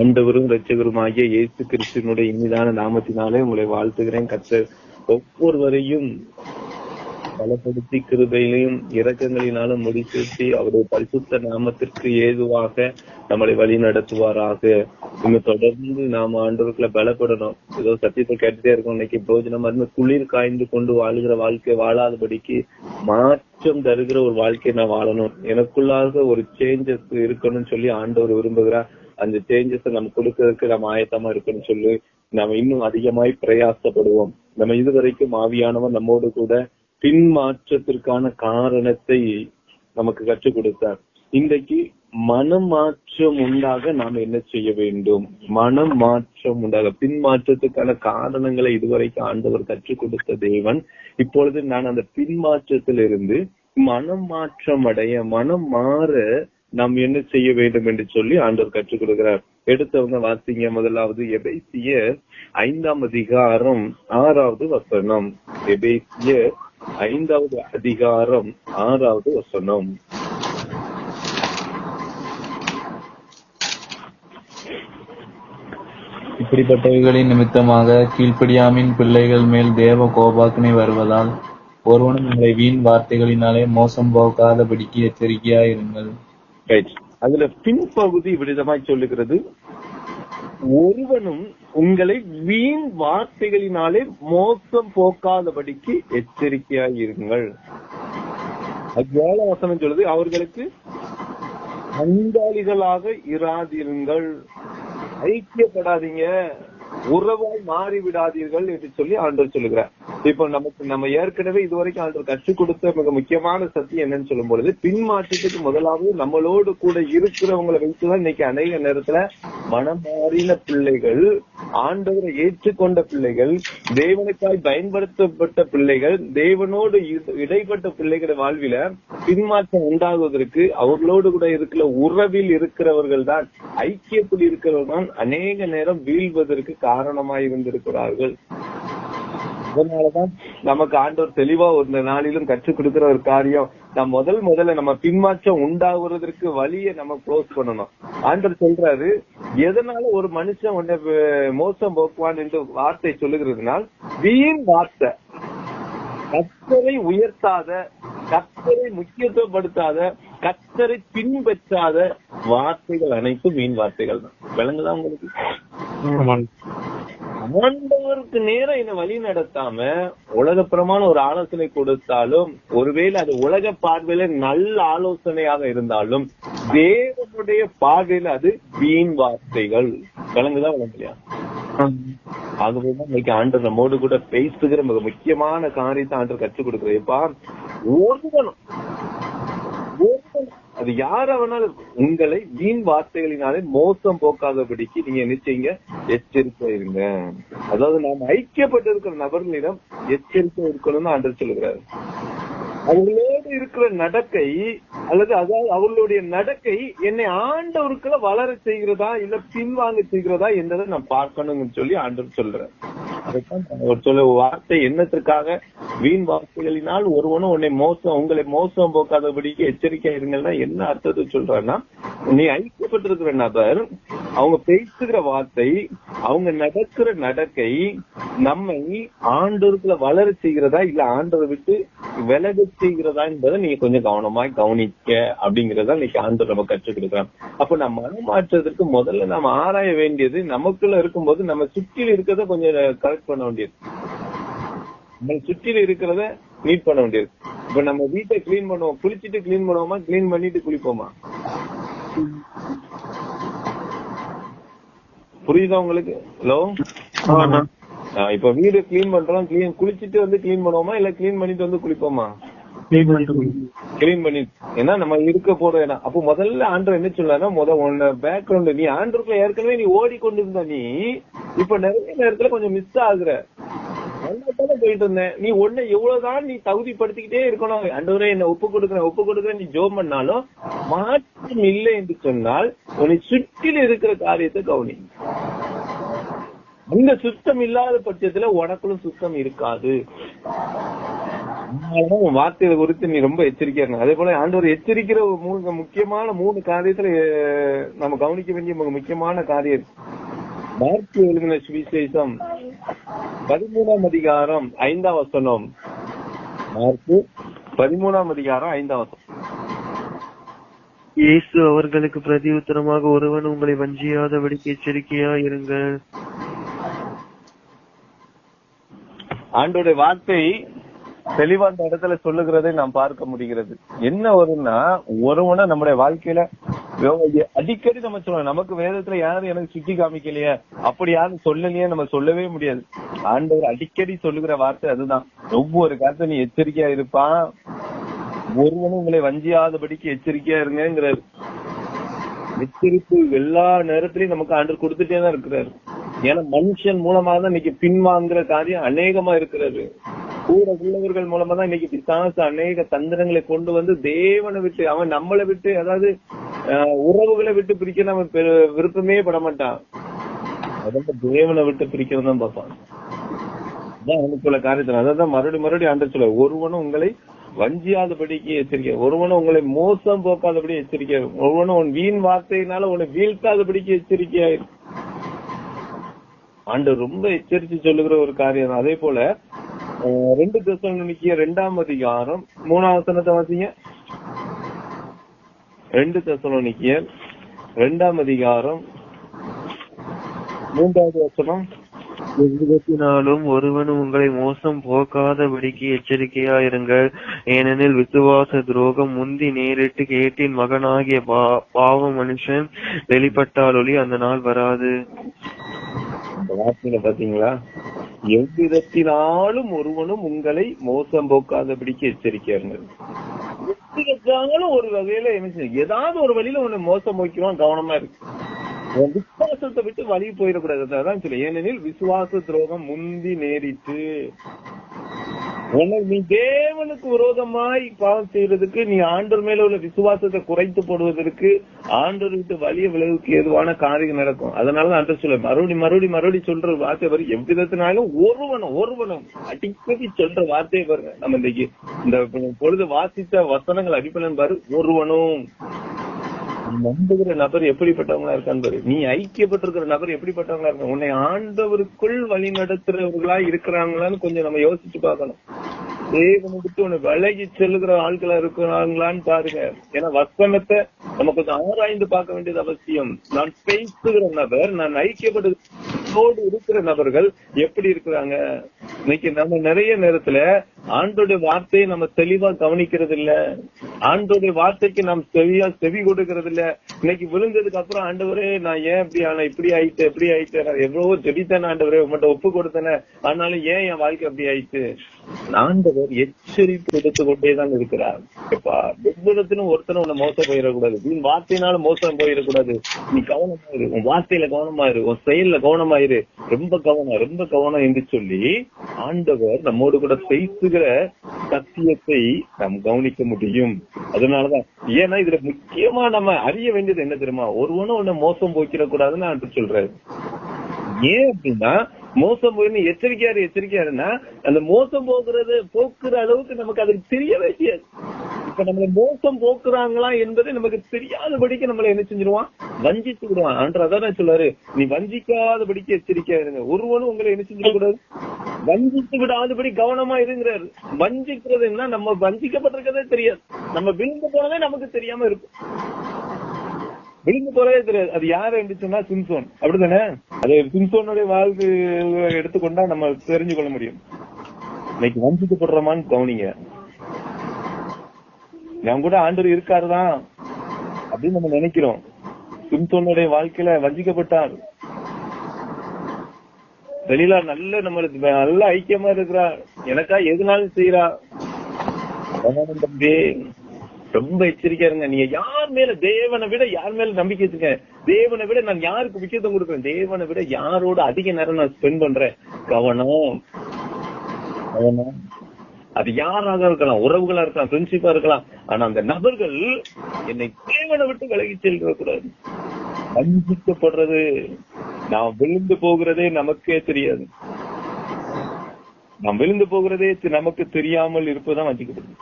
ஆண்டவரும் இரட்சகருமாகிய இயேசு கிறிஸ்துவனுடைய இனிதான நாமத்தினாலே உங்களை வாழ்த்துகிறேன் கர்த்தர். ஒவ்வொருவரையும் பலப்படுத்தி கிருபையிலையும் இரக்கங்களினாலும் முடிசூட்டி அவருடைய பரிசுத்த நாமத்திற்கு ஏதுவாக நம்மளை வழி நடத்துவாராக. இங்க தொடர்ந்து நாம ஆண்டவர்களை பலப்படணும். ஏதோ சத்தியத்தை கேட்டுட்டே இருக்கோம் இன்னைக்கு பிரோஜனம் இருந்து குளிர் காய்ந்து கொண்டு வாழுகிற வாழ்க்கை வாழாதபடிக்கு மாற்றம் தருகிற ஒரு வாழ்க்கையை நான் வாழணும். எனக்குள்ளாக ஒரு சேஞ்சஸ் இருக்கணும்னு சொல்லி ஆண்டவர் விரும்புகிறார். அந்த சேஞ்சஸ் நம்ம கொடுக்கறதுக்கு நம்ம ஆயத்தமா இருக்குன்னு சொல்லி நம்ம இன்னும் அதிகமாய் பிரயாசப்படுவோம். நம்ம இதுவரைக்கும் ஆவியானவர் நம்மோடு கூட பின்மாற்றத்திற்கான காரணத்தை நமக்கு கற்றுக் கொடுத்தார். இன்றைக்கு மனம் மாற்றம் உண்டாக நாம் என்ன செய்ய வேண்டும்? மனம் மாற்றம் உண்டாக. பின்மாற்றத்துக்கான காரணங்களை இதுவரைக்கும் ஆண்டவர் கற்றுக் கொடுத்த தேவன் இப்பொழுது நான் அந்த பின்மாற்றத்திலிருந்து மனம் மாற்றம் அடைய மனம் மாற நாம் என்ன செய்ய வேண்டும் என்று சொல்லி ஆண்டவர் கற்றுக் கொடுக்கிறார். எடுத்தவங்க வாசிங்க முதலாவது எபேசிய ஐந்தாம் அதிகாரம் ஆறாவது வசனம். எபேசிய ஐந்தாவது அதிகாரம் ஆறாவது வசனம். இப்படிப்பட்டவைகளின் நிமித்தமாக கீழ்ப்படியாமின் பிள்ளைகள் மேல் தேவ கோபாக்கினை வருவதால் ஒருவனும் உங்களை வீண் வார்த்தைகளினாலே மோசம் போக்காதபடிக்கு எச்சரிக்கையாயிருங்கள். இருங்கள் அதுல பின்பகுதி விடுதமாய் சொல்லுகிறது. ஒருவனும் உங்களை வீண் வார்த்தைகளினாலே மோசம் போக்காதபடிக்கு எச்சரிக்கையாய் இருங்கள் ஏழாம் வசனம் சொல்லுது அவர்களுக்கு பங்காளிகளாக இராதிருங்கள். ஐக்கியப்படாதீங்க. உறவாய் மாறி விடாதீர்கள் என்று சொல்லி ஆண்டவர் சொல்லுகிறார். இப்போ நமக்கு நம்ம ஏற்கனவே இதுவரைக்கும் ஆண்டவர் கற்றுக் கொடுத்த மிக முக்கியமான சத்தியம் என்னன்னு சொல்லும் பொழுது பின்மாற்றத்துக்கு முதலாவது நம்மளோடு கூட இருக்கிறவங்களை வைத்துதான் இன்னைக்கு அநேக நேரத்துல மனம் மாறின பிள்ளைகள் ஆண்டவரை ஏற்றுக்கொண்ட பிள்ளைகள் தேவனுக்காய் பயன்படுத்தப்பட்ட பிள்ளைகள் தேவனோடு இடைப்பட்ட பிள்ளைகளை வாழ்வில பின்மாற்றம் உண்டாகுவதற்கு அவர்களோடு கூட இருக்கிற உறவில் இருக்கிறவர்கள் தான் ஐக்கியத்தில் இருக்கிறவர்கள் தான் அநேக நேரம் வீழ்வதற்கு காரணமாய் இருந்திருக்கிறார்கள். அதனாலதான் நமக்கு ஆண்டவர் தெளிவா ஒரு நாளிலும் கற்றுக் கொடுக்கிற ஒரு காரியம் நம்ம முதல் முதல்ல நம்ம பின்மாற்றம் உண்டாகுறதற்கு வழியை நம்ம க்ளோஸ் பண்ணணும். ஆண்டவர் சொல்றாரு எதனால ஒரு மனுஷன் உன்னை மோசம் போக்குவான் என்று வார்த்தை சொல்லுகிறதுனால் வீண் வார்த்தை. கத்தரை உயர்த்தாத கத்தரை முக்கியத்துவப்படுத்தாத கத்தரை பின்பற்றாத வார்த்தைகள் அனைத்தும் வீண் வார்த்தைகள் தான் விளங்குதான் உங்களுக்கு? ஆண்டவருக்கு நேரம் என்ன வழி நடத்தாம உலகப்புறமான ஒரு ஆலோசனை கொடுத்தாலும் ஒருவேளை அது உலக பார்வையில நல்ல ஆலோசனையாக இருந்தாலும் தேவனுடைய பார்வையில அது வீண் வார்த்தைகள். விளங்குதா விளங்கலையா? ஆகவேதான் இன்னைக்கு ஆண்டர் நம்மோடு கூட பேசுகிற மிக முக்கியமான காரியத்தை ஆண்டர் கற்றுக் கொடுக்கிறேப்பா ஒருவனும் ஒருவனும் அது யாரா வேணாலும் உங்களை வீண் வார்த்தைகளினாலே மோசம் போக்காதபடிக்கு நீங்க என்ன செய்யுங்க எச்சரிக்கை இருங்க. அதாவது நாம் ஐக்கியப்பட்டு இருக்கிற நபர்களிடம் எச்சரிக்கை இருக்கணும்னு ஆண்டர் சொல்லுகிறாரு. அவர்களோடு இருக்கிற நடக்கை அல்லது அதாவது அவர்களுடைய நடக்கை என்னை ஆண்டவருக்குள்ள வளர செய்கிறதா இல்ல பின்வாங்க செய்கிறதா என்றதை நான் பார்க்கணும்னு சொல்லி ஆண்டவர் சொல்றேன் அதைத்தான் சொல்ல வார்த்தை என்னத்திற்காக? வீண் வார்த்தைகளினால் ஒருவனும் உன்னை மோசம் உங்களை மோசம் போக்காதபடிக்கு எச்சரிக்கை இருங்கன்னா என்ன அர்த்தத்தை சொல்றாருன்னா நீ ஐக்கியப்பட்டிருக்கிற நபர் அவங்க பேசுகிற வார்த்தை அவங்க நடக்கிற நடக்கை நம்மை ஆண்டோருக்குள்ள வளர செய்கிறதா இல்ல ஆண்டவரை விட்டு விலக செய்கிறதா என்பதை நீங்க கொஞ்சம் கவனமாய் கவனிக்க அப்படிங்கறத இன்னைக்கு ஆண்டவர் நம்ம கற்றுக் கொடுக்குறான் அப்ப நம்ம மனம் மாற்றுறதுக்கு முதல்ல நம்ம ஆராய வேண்டியது நமக்குள்ள இருக்கும்போது நம்ம சுற்றில இருக்கிறத கொஞ்சம் கரெக்ட் பண்ண வேண்டியது. நம்ம சுற்றில இருக்கிறத நீட் பண்ண வேண்டியது. இப்ப நம்ம வீட்டை கிளீன் பண்ணுவோம். குளிச்சிட்டு கிளீன் பண்ணுவோமா? கிளீன் பண்ணிட்டு குளிப்போமா? புரியுதா உங்களுக்கு? ஹலோ இப்ப வீடு கிளீன் பண்றோம். கிளீன் குளிச்சிட்டு வந்து கிளீன் பண்ணுவோமா? இல்ல கிளீன் பண்ணிட்டு வந்து குளிப்போமா? கிளீன் பண்ணி ஏன்னா நம்ம இருக்க போற இடம். அப்போ முதல்ல ஆண்டர் என்ன சொல்லாருன்னா முத உன்ன பேக்ரவுண்ட் நீ ஆண்டருக்குள்ள ஏற்கனவே நீ ஓடிக்கொண்டு இருந்த நீ இப்ப நிறைய நேரத்துல கொஞ்சம் மிஸ் ஆகுற. நல்லா போயிட்டு இருந்தேன். நீ ஒண்ணு எவ்வளவுதான் நீ தகுதிப்படுத்திக்கிட்டே இருக்கணும். அண்டவரே என்ன ஒப்பு கொடுக்குறேன் ஒப்பு கொடுக்குறேன் நீ ஜோம் பண்ணாலும் மாற்றம் இல்லை என்று சொன்னால் உன்னை சுற்றில இருக்கிற காரியத்தை கவனி அந்த சுத்தம் இல்லாத பட்சத்துல உனக்குள்ள சுத்தம் இருக்காது. உன் வார்த்தையை குறித்து நீ ரொம்ப எச்சரிக்கையா இருங்க அதே போல ஆண்டவர் எச்சரிக்கிற மூணு முக்கியமான மூணு காரியத்துல நம்ம கவனிக்க வேண்டிய முக்கியமான காரியம். இருக்கு. மார்க்கு எழுதின சுவிசேஷம் பதிமூணாம் அதிகாரம் ஐந்தாம் வசனம். மார்க்கு பதிமூணாம் அதிகாரம் ஐந்தாம் வசனம். இயேசு அவர்களுக்கு பிரதியுத்தரமாக ஒருவன் உங்களை வஞ்சியாதபடிக்கு எச்சரிக்கையா இருங்கள் ஆண்டோட வார்த்தை தெளிவா அந்த இடத்துல சொல்லுகிறதை நாம் பார்க்க முடிகிறது. என்ன வரும்னா ஒருவனை நம்முடைய வாழ்க்கையில அடிக்கடி நம்ம சொல்லணும் நமக்கு வேதத்துல யாரும் எனக்கு சுட்டி காமிக்கலையே. அப்படி யாரும் சொல்லலையே நம்ம சொல்லவே முடியாது. ஆண்டவர் அடிக்கடி சொல்லுகிற வார்த்தை அதுதான். ஒவ்வொரு காலத்துல நீ எச்சரிக்கையா இருப்பான். ஒருவனும் உங்களை வஞ்சியாதபடிக்கு எச்சரிக்கையா இருங்கிறாரு எச்சரிப்பு எல்லா நேரத்திலயும் நமக்கு ஆண்டர் கொடுத்துட்டே தான் இருக்கிறாரு. ஏன்னா மனுஷன் மூலமா தான் இன்னைக்கு பின்வாங்குற காரியம் அநேகமா இருக்கிறது. கூட உள்ளவர்கள் மூலமா தான் இன்னைக்கு பிசாசு அநேக தந்திரங்களை கொண்டு வந்து தேவனை விட்டு அவன் நம்மளை விட்டு அதாவது உறவுகளை விட்டு பிரிக்க நம்ம விருப்பமே பட மாட்டான் அதான் தேவனை விட்டு பிரிக்கிறது தான் பார்ப்பான். அதான் அவனுக்குள்ள காரியத்தில் அதான் மறுபடி மறுபடி ஆண்டு சொல்ல ஒருவனும் உங்களை வஞ்சியாதபடிக்கு எச்சரிக்கை ஒருவனும் உங்களை மோசம் போக்காதபடி எச்சரிக்கை ஒருவனும் உன் வீண் வார்த்தையினால உன்னை வீழ்த்தாதபடிக்கு எச்சரிக்கையா ஆண்டு ரொம்ப எச்சரித்து சொல்லுகிற ஒரு காரியம் தான். அதே போல அஹ், ரெண்டு தெசலோனிக்கிய ரெண்டாம் அதிகாரம் மூணாம் வசனத்தை வாசிங்க. ரெண்டு நிக்கிய ரெண்டாம் அதிகாரம் மூன்றாவது வசனம். எவ்விதத்தினாலும் ஒருவனும் உங்களை மோசம் போக்காதபடிக்கு எச்சரிக்கையா இருங்கள் ஏனெனில் விசுவாச துரோகம் முந்தி நேரிட்டு கேட்டின் மகனாகிய பா- பாவ மனுஷன் வெளிப்பட்டாலொளி அந்த நாள் வராது. அந்த வார்த்தையில பாத்தீங்களா? எவ்விதத்தினாலும் ஒருவனும் உங்களை மோசம் போக்காதபடிக்கு எச்சரிக்கையா இருங்கள் எவ்விதத்தாலும் ஒரு வகையில என்ன ஏதாவது ஒரு வழியில உன்னை மோசம் போக்கிறோம் கவனமா இருக்கு. விசுவாசத்தை விட்டு வழி போயிடக்கூடாது. அதான் சொல்லு ஏனெனில் விசுவாச துரோகம் முந்தி நேரிட்டு நீ தேவனுக்கு விரோதமாய் பாவம் செய்யறதுக்கு நீ ஆண்டர் மேல உள்ள விசுவாசத்தை குறைத்து போடுவதற்கு ஆண்டர் விட்டு வலிய விளைவுக்கு ஏதுவான காரியம் நடக்கும். அதனால அந்த சொல்ல மறுபடி மறுபடி மறுபடி சொல்ற வார்த்தை வரும் எவ்விதத்தினாலும் ஒருவனும் ஒருவனும் அடிக்கடி சொல்ற வார்த்தையை பாருங்க. நம்ம இன்னைக்கு இந்த பொழுது வாசித்த வசனங்கள் அடிப்படையில் பாரு. ஒருவனும். நம்புகிற நபர் எப்படிப்பட்டவங்களா இருக்கான்னு நீ ஐக்கியப்பட்டிருக்கிற நபர் எப்படிப்பட்டவங்களா இருக்க? உன்னை ஆண்டவருக்குள் வழி நடத்துறவர்களா இருக்கிறாங்களான்னு கொஞ்சம் நம்ம யோசிச்சு பார்க்கணும். தேவனை விட்டு உன்னை விலகி செல்லுகிற ஆட்களா இருக்கிறாங்களான்னு பாருங்க. ஏன்னா வசனத்தை நம்ம கொஞ்சம் ஆராய்ந்து பார்க்க வேண்டியது அவசியம். நான் பேசுகிற நபர் நான் ஐக்கியப்பட்டு இருக்கிற நபர்கள் எப்படி இருக்கிறாங்க? இன்னைக்கு நம்ம நிறைய நேரத்துல ஆண்டோடைய வார்த்தையை நம்ம தெளிவா கவனிக்கிறது இல்ல ஆண்டோடைய வார்த்தைக்கு நாம் செவியா செவி கொடுக்கறது இல்ல இன்னைக்கு விழுந்ததுக்கு அப்புறம் ஆண்டவரே நான் ஏன் இப்படி ஆனா இப்படி ஆயிட்டு எப்படி ஆயிட்டு நான் எவ்வளவோ ஜெபித்தேன் ஆண்டவரே உங்கள்கிட்ட ஒப்பு கொடுத்தேன். ஆனாலும் ஏன் என் வாழ்க்கை அப்படி ஆயிட்டு? ஆண்டவர் எச்சரிப்பு கொடுத்து கொண்டேதான் இருக்கிறார். எப்பா எவ்விடத்திலும் ஒருத்தனும் உன்னை மோசம் போயிடக்கூடாது. நீ வார்த்தையினால மோசம் போயிடக்கூடாது. நீ கவனமாயிரு உன் வார்த்தையில கவனமாயிரு உன் செயல்ல கவனமாயிரு ரொம்ப கவனம் ரொம்ப கவனம் என்று சொல்லி ஆண்டவர் நம்மோடு கூட பேசுகிற சத்தியத்தை நாம் கவனிக்க முடியும். அதனாலதான் ஏன்னா இதுல முக்கியமா நம்ம அறிய வேண்டியது என்ன தெரியுமா? ஒருவனும் உன்னை மோசம் போய்க்கிடக்கூடாதுன்னு ஆண்டு சொல்றாரு. ஏன் அப்படின்னா மோசம் போயிருந்து எச்சரிக்கையாரு எச்சரிக்கையாருன்னா அந்த மோசம் போக்குறது போக்குற அளவுக்கு நமக்கு அதுக்கு தெரியவே செய்யாது. இப்ப நம்மள மோசம் போக்குறாங்களா என்பதை நமக்கு தெரியாதபடிக்கு நம்மள என்ன செஞ்சிருவான்? வஞ்சித்து விடுவான். ஆண்டு அதான் சொல்றாரு? நீ வஞ்சிக்காதபடிக்கு எச்சரிக்கையா இருங்க. ஒருவனும் உங்களை என்ன செஞ்சிடக்கூடாது? வஞ்சித்து விடாதபடி கவனமா இருங்கிறாரு. வஞ்சிக்கிறது என்ன நம்ம வஞ்சிக்கப்பட்டிருக்கதே தெரியாது. நம்ம விழுந்து போனதே நமக்கு தெரியாம இருக்கும். விழுந்து போறதே தெரியாது. அது யாரு என்று சொன்னா சிம்சோன். அப்படித்தானே? அது சிம்சோனுடைய வாழ்க்கை எடுத்துக்கொண்டா நம்ம தெரிஞ்சு கொள்ள முடியும். இன்னைக்கு வஞ்சிக்கப்படுறோமான்னு கவனிங்க. நான் கூட ஆண்டவர் இருக்காருதான் அப்படின்னு நம்ம நினைக்கிறோம். சிம்சோனுடைய வாழ்க்கையில வஞ்சிக்கப்பட்டார். வெளியில நல்ல நம்மளுக்கு நல்ல ஐக்கியமா இருக்கிறா எனக்கா எதுனாலும் செய்யறா தம்பி ரொம்ப எச்சரிக்கையா இருங்க நீங்க யார் மேல தேவனை விட யார் மேல நம்பிக்கை வச்சுங்க தேவனை விட நான் யாருக்கு முக்கியத்துவம் கொடுக்குறேன்? தேவனை விட யாரோட அதிக நேரம் நான் ஸ்பெண்ட் பண்றேன்? கவனம். கவனம். அது யாராக இருக்கலாம் உறவுகளா இருக்கலாம் ஃப்ரெண்ட்ஷிப்பா இருக்கலாம். ஆனா அந்த நபர்கள் என்னை தேவனை விட்டு விலகி செல்கிற கூடாது வஞ்சிக்கப்படுறது நாம் விழுந்து போகிறதே நமக்கே தெரியாது. நாம் விழுந்து போகிறதே நமக்கு தெரியாமல் இருப்பதுதான் வஞ்சிக்கப்படுது.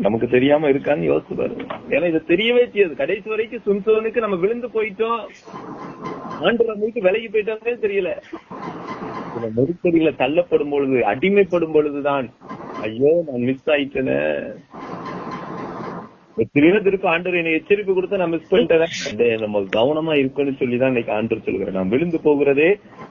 நமக்கு தெரியாம இருக்கான்னு யோசிச்சு பாருங்க ஏன்னா இது தெரியவே செய்யாது. கடைசி வரைக்கும் சுன்சோனுக்கு நம்ம விழுந்து போயிட்டோம். ஆண்டு நம்மளுக்கு விலகி போயிட்டோம்னே தெரியல. சில நெருக்கடியில தள்ளப்படும் பொழுது அடிமைப்படும் பொழுதுதான் ஐயோ நான் மிஸ் ஆயிட்டேனே. எத்தனையோ திருப்பி ஆண்டவர் என்னை எச்சரிப்பு கொடுத்து நான் மிஸ் பண்ணிட்டேன். நம்ம கவனமா இருக்கணும்னு சொல்லிதான் இன்னைக்கு ஆண்டவர் சொல்லுகிறேன் நான் விழுந்து போகிறதே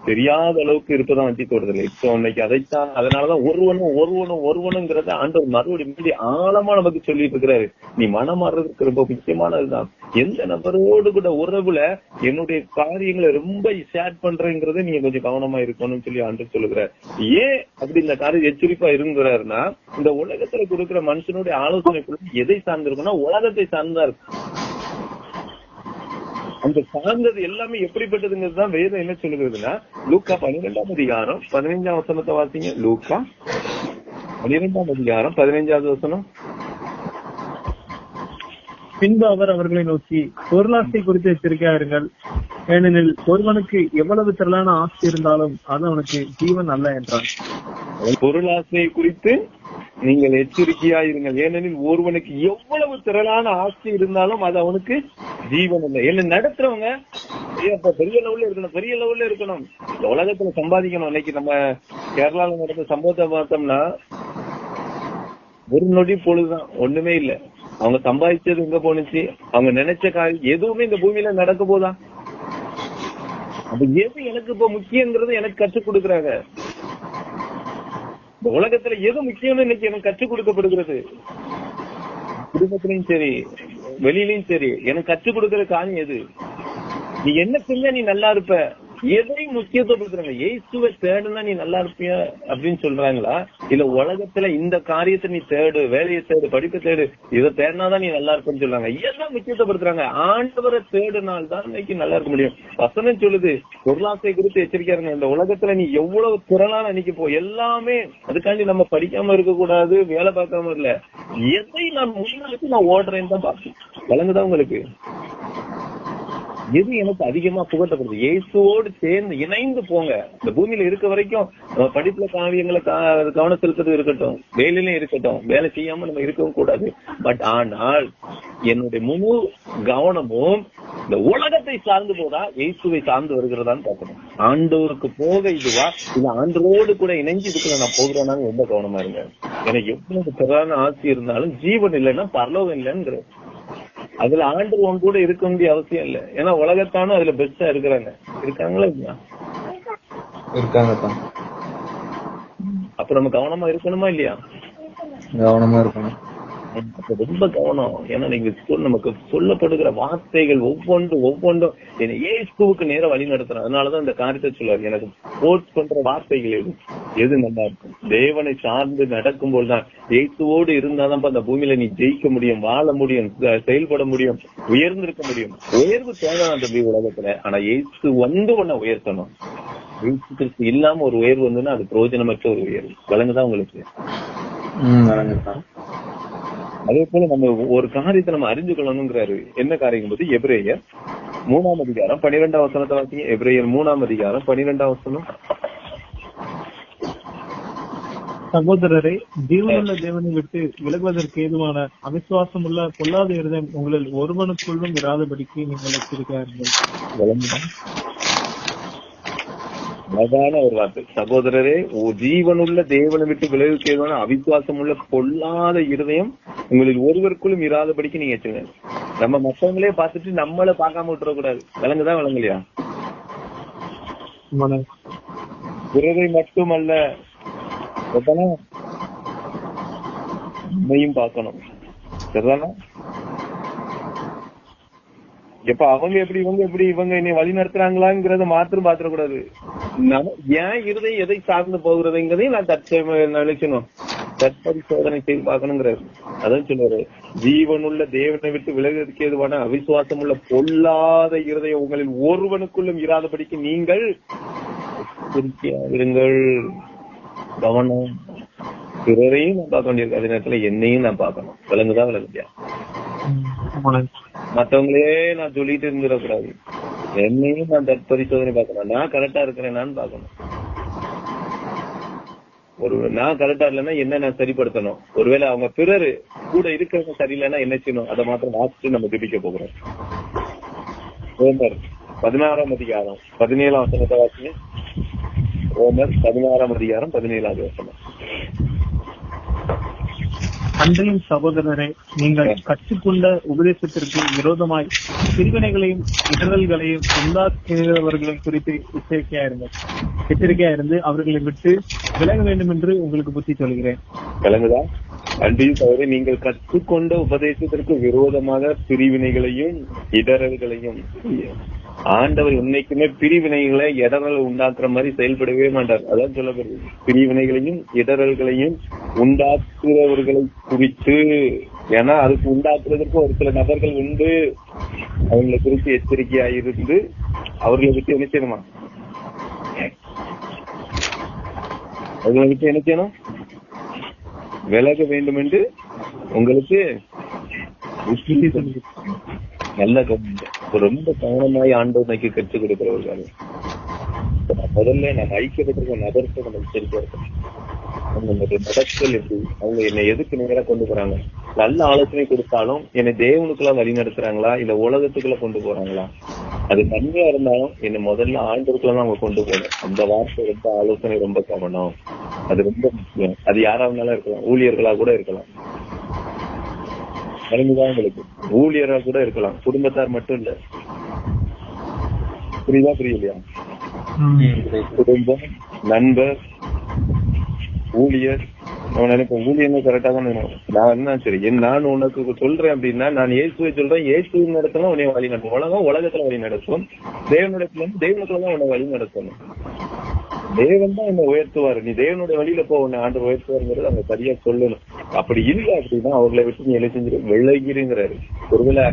தெரியாத அளவுக்கு இருப்பதான் வச்சு கொடுதல் இப்போ இன்னைக்கு அதைத்தான் அதனாலதான் ஒருவனும் ஒருவனும் ஒருவனுங்கிறத ஆண்டவர் மறுபடியும் மீறி ஆழமா நமக்கு சொல்லிட்டு இருக்கிறாரு. நீ மனம் மாறுறதுக்கு ரொம்ப முக்கியமானதுதான். எந்த நபரோடு கூட உறவுல என்னுடைய காரியங்களை ரொம்ப ஷேர் பண்றேங்கிறத நீங்க கொஞ்சம் கவனமா இருக்கணும்னு சொல்லி ஆண்டு சொல்லுகிறார். ஏன் அப்படி இந்த காரியம் எச்சரிப்பா இருந்துறாருன்னா இந்த உலகத்துல கொடுக்கிற மனுஷனுடைய ஆலோசனைக்குள்ள எதை சார்ந்திருக்கும்னா உலகத்தை சார்ந்தா இருக்கும் அந்த சார்ந்தது எல்லாமே எப்படிப்பட்டதுங்கிறது தான் வேதம் என்ன சொல்லுகிறதுன்னா லூக்கா பன்னிரெண்டாம் அதிகாரம் பதினைஞ்சாம் வசனத்தை வாசிங்க. லூக்கா பன்னிரெண்டாம் அதிகாரம் பதினைஞ்சாவது வசனம். பின்பு அவர் அவர்களை நோக்கி பொருளாசை குறித்து எச்சரிக்கையா இருங்கள் ஏனெனில் ஒருவனுக்கு எவ்வளவு திரளான ஆஸ்தி இருந்தாலும் அது அவனுக்கு ஜீவன் அல்ல என்றான் பொருளாசையை குறித்து நீங்கள் எச்சரிக்கையா இருங்கள் ஏனெனில் ஒருவனுக்கு எவ்வளவு திரளான ஆஸ்தி இருந்தாலும் அது அவனுக்கு ஜீவன் இல்லை என்ன நடத்துறவங்க? பெரிய லெவல்ல இருக்கணும் பெரிய லெவல்ல இருக்கணும். இந்த உலகத்துல சம்பாதிக்கணும். இன்னைக்கு நம்ம கேரளால நடந்த சம்பவத்தை பார்த்தோம்னா ஒரு நொடி பொழுதுதான். ஒண்ணுமே இல்ல. அவங்க சம்பாதிச்சது எங்க போனுச்சு அவங்க நினைச்ச காரியம் எதுவுமே இந்த பூமியில நடக்க போதா? அப்ப எது எனக்கு இப்ப முக்கியங்கிறது எனக்கு கற்றுக் கொடுக்குறாங்க. இந்த உலகத்துல எது முக்கியம்னு இன்னைக்கு எனக்கு கற்றுக் கொடுக்கப்படுகிறது? குடும்பத்திலையும் சரி வெளியிலயும் சரி எனக்கு கற்றுக் கொடுக்கிற காரியம் எது? நீ என்ன செஞ்ச நீ நல்லா இருப்ப. எதை முக்கியத்துவப்படுத்துறாங்க? இயேசுவை தேடுனா நீ நல்லா இருப்பிய அப்படின்னு சொல்றாங்களா? இல்ல உலகத்துல இந்த காரியத்தை நீ தேடு வேலையை தேடு படிப்பை தேடு இதை தேடினாதான் நீ நல்லா இருப்பேன்னு சொல்றாங்க. எதை முக்கியத்துவப்படுத்துறாங்க? ஆண்டவரை தேடுனால் தான் இன்னைக்கு நல்லா இருக்க முடியும். வசனம் சொல்லுது பொருளாசை குறித்து எச்சரிக்கையா இந்த உலகத்துல நீ எவ்வளவு திறனான அன்னைக்கு போ எல்லாமே அதுக்காண்டி நம்ம படிக்காம இருக்க கூடாது வேலை பார்க்காம இல்ல எதை நான் முன்னாடி நான் ஓடுறேன்னு தான் பாக்கு வழங்குதா உங்களுக்கு? எது எனக்கு அதிகமா புகட்டப்படுது? இயேசுவோடு சேர்ந்து இணைந்து போங்க. இந்த பூமியில இருக்க வரைக்கும் நம்ம படிப்புல காவியங்களை கா- கவனம் செலுத்துறது இருக்கட்டும். வேலையிலும் இருக்கட்டும். வேலை செய்யாம நம்ம இருக்கவும் கூடாது. பட் ஆனால் என்னுடைய முழு கவனமும் இந்த உலகத்தை சார்ந்து போதா இயேசுவை சார்ந்து வருகிறதான்னு பார்க்கணும். ஆண்டவருக்கு போக இதுவா? இல்ல ஆண்டோடு கூட இணைஞ்சு இதுக்குள்ள நான் போகிறேன்னா ரொம்ப கவனமா இருங்க. எனக்கு எவ்வளவு திறனான ஆசை இருந்தாலும் ஜீவன் இல்லைன்னா பரலோகம் இல்லைங்கிற அதுல ஆண்டு உன் கூட இருக்க வேண்டிய அவசியம் இல்ல. ஏன்னா உலகத்தானும் அதுல பெஸ்டா இருக்கிறாங்க. இருக்காங்களா இல்லையா? இருக்காங்க தான் அப்ப நம்ம கவனமா இருக்கணுமா இல்லையா? கவனமா இருக்கணும். ரொம்ப கவனம். ஏன்னா நீங்க நமக்கு சொல்லப்படுகிற வார்த்தைகள் ஒவ்வொன்றும் ஒவ்வொன்றும். என்னை இயேசுவுக்கு நேர வழி நடத்துறேன். அதனாலதான் இந்த காரியத்தை சொல்லுவாரு எனக்கு போர்ட் பண்ற வார்த்தைகள் எது? எது நல்லா இருக்கும்? தேவனை சார்ந்து நடக்கும்போது தான் இயேசுவோடு இருந்தாதான் அந்த பூமியில நீ ஜெயிக்க முடியும் வாழ முடியும் செயல்பட முடியும் உயர்ந்திருக்க முடியும். உயர்வு தேவை அந்த உலகத்துல. ஆனா இயேசு வந்து உன்னை உயர்த்தணும். கிறிஸ்து இல்லாம ஒரு உயர்வு வந்துன்னா அது பிரயோஜனமற்ற ஒரு உயர்வு. வழங்குதான் உங்களுக்கு? அதே போல நம்ம ஒரு காரியத்தை நம்ம அறிந்து கொள்ளணுங்கிறாரு. என்ன காரியம்? போது எபிரேயர் மூணாம் அதிகாரம் பன்னிரெண்டாம் வசனத்தை வாசிங்க. எபிரேயர் மூணாம் அதிகாரம் பன்னிரெண்டாம் வசனம். சகோதரரை ஜீவனுள்ள தேவனை விட்டு விலகுவதற்கு ஏதுவான அவிசுவாசம் உள்ள பொல்லாத இருதயம் உங்களில் ஒருவனுக்குள்ளும் இராதபடிக்கு நீங்கள் எச்சரிக்கையார்கள்? அழகான ஒரு வார்த்தை. சகோதரரே ஓ ஜீவனுள்ள தேவனை விட்டு விலகுக்கு ஏதுவான அவிசுவாசம் உள்ள பொல்லாத இருதயம் உங்களில் ஒருவருக்குள்ளும் இராதபடிக்கு நீங்க வச்சுங்க நம்ம மத்தவங்களே பார்த்துட்டு நம்மள பார்க்காம விட்டுறக்கூடாது. விளங்குதா விளங்கலையா மன பிறரை மட்டுமல்ல நம்மையும் பார்க்கணும். சரிதானா? எப்ப அவங்க எப்படி இவங்க எப்படி இவங்க என்னை வழி நடத்துறாங்களாங்கிறத மாத்திரம் பாத்திரக்கூடாது ஏன் இருதயம் எதை சார்ந்து போகிறதுங்கிறதையும் நான் தற்செய நினைக்கணும். தற்பரிசோதனை செய்து பார்க்கணுங்கிறாரு. அதான் சொல்லுவாரு ஜீவனுள்ள தேவனை விட்டு விலகிறதுக்கு ஏதுவான அவிசுவாசம் உள்ள பொல்லாத இருதயம் உங்களில் ஒருவனுக்குள்ளும் இராதபடிக்கு நீங்கள் இருங்கள் கவனம். பிறரையும் நான் பார்க்க வேண்டியிருக்கு. அதே நேரத்துல என்னையும் நான் பார்க்கணும். விலங்குதான் விலங்குதியா மன மத்தவங்களே நான் சொல்லிட்டு இருந்துடக்கூடாது என்னையும் நான் தற்பரிசோதனை பார்க்கணும். நான் கரெக்டா இருக்கிறேனான்னு பாக்கணும் ஒரு நான் கரெக்டா இல்லைன்னா என்ன நான் சரிப்படுத்தணும்? ஒருவேளை அவங்க பிறர் கூட இருக்கிறவங்க சரியில்லைன்னா என்ன செய்யணும்? அதை மாத்திரம் வாசிச்சு நம்ம திபிக்க போகிறோம். ரோமர் பதினாறாம் அதிகாரம். பதினேழாம் வசனத்தை வாசிங்க. ரோமர் பதினாறாம் அதிகாரம் பதினேழாவது வசனம். அன்றையும் சகோதரரே நீங்கள் கற்றுக்கொண்ட உபதேசத்திற்கு விரோதமாய் பிரிவினைகளையும் இடரல்களையும் உண்டாக்குகிறவர்களை குறித்து எச்சரிக்கையா இருங்கள் எச்சரிக்கையா இருந்து அவர்களை விட்டு விலக வேண்டும் என்று உங்களுக்கு புத்தி சொல்கிறேன். விலங்குதா அன்றையும் தவிர நீங்கள் கற்றுக்கொண்ட உபதேசத்திற்கு விரோதமாக பிரிவினைகளையும் இடரல்களையும் ஆண்டவர் என்னைக்குமே பிரிவினைகளை இடரல் உண்டாக்குற மாதிரி செயல்படவே மாட்டார். அதான் சொல்லப்படுது பிரிவினைகளையும் இடரல்களையும் உண்டாக்குறவர்களை குறித்து ஏன்னா அதுக்கு உண்டாக்குறதுக்கு ஒரு சில நபர்கள் உண்டு. அவங்களை குறித்து எச்சரிக்கையா இருந்து அவர்களை விட்டு என்ன செய்யணுமா? அவர்களை விட்டு என்ன செய்யணும்? விலக வேண்டும் என்று உங்களுக்கு நல்ல கவனிங்க. ரொம்ப கவனமாய் ஆண்டோமைக்கு கற்றுக் கொடுக்கிறவர்கள் முதல்ல நான் முதல்ல நம்ம ஐக்கியப்பட்டிருக்க நபருக்கு நம்ம எச்சரிக்கையா இருக்கணும் அவங்களுடைய நடத்தல் எப்படி? அவங்க என்னை எதுக்கு நேரா கொண்டு போறாங்க? நல்ல ஆலோசனை கொடுத்தாலும் என்னை தேவனுக்குள்ள வழி நடத்துறாங்களா? இல்ல உலகத்துக்குள்ள கொண்டு போறாங்களா? அது நன்மையா இருந்தாலும் என்னை முதல்ல ஆண்டவருக்குள்ள அவங்க கொண்டு போகணும். அந்த வார்த்தை ரொம்ப ஆலோசனை ரொம்ப கவனம். அது ரொம்ப முக்கியம். அது யாரா இருந்தாலும் இருக்கலாம். ஊழியர்களா கூட இருக்கலாம். வழங்குதான் உங்களுக்கு. ஊழியரா கூட இருக்கலாம். குடும்பத்தார் மட்டும் இல்ல. புரியுதா புரியலையா? குடும்பம் நண்பர் ஊழியர். நான் நினைப்பேன் ஊழியர்கள் கரெக்டா தான். நான் என்ன சரி என் நான் உனக்கு சொல்றேன் அப்படின்னா நான் இயேசுவை சொல்றேன். இயேசுவின் இடத்துல உன்னை வழி நடத்தும். உலகம் உலகத்துல வழி நடத்தும். தேவனிடத்துல இருந்து தேவனுக்குள்ள தான் உன்னை வழி நடத்தணும் தேவன் தான் என்ன உயர்த்துவாரு. நீ தேவனுடைய வழியில போ உன்னை ஆண்டு உயர்த்துவாருங்கிறது அவங்க சரியா சொல்லணும். அப்படி இல்லை அப்படின்னா அவர்களை விட்டு நீ என்ன செஞ்சிரு? விலகிருங்கிறாரு ஒருவேளை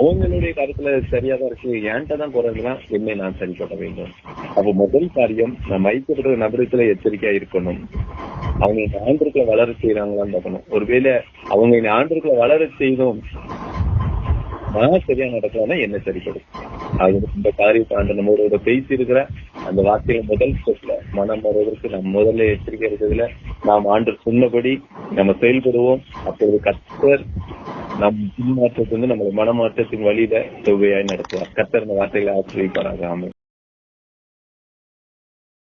அவங்களுடைய கருத்துல சரியா தான் இருக்கு. என்கிட்ட தான் குறைஞ்சா என்னை நான் சரிப்பட வேண்டும். அப்ப முதல் காரியம் நம்ம ஐக்கியப்படுற நபரத்துல எச்சரிக்கையா இருக்கணும். அவங்க இந்த ஆண்டுக்குள்ள வளர செய்யறாங்களான்னு பார்க்கணும். ஒருவேளை அவங்க இந்த ஆண்டுக்குள்ள வளர செய்தோம் நான் சரியா நடக்கலன்னா என்ன சரிப்படும் அது இந்த காரியத்தை ஆண்டு நம்மளோட பேசி இருக்கிற அந்த வார்த்தையில முதல் ஸ்டெப்ல மனம் வருவதற்கு நம் முதல்ல எச்சரிக்கை இருக்கிறதுல நாம் ஆண்டு சொன்னபடி நம்ம செயல்படுவோம். அப்பொழுது கத்தர் நம் பின்மாற்றத்திலிருந்து நம்மளை மனமாற்றத்தின் வழியில செவ்வையாய் நடத்துவார். கத்தர் இந்த வார்த்தைகளை ஆசிரியப்பாராக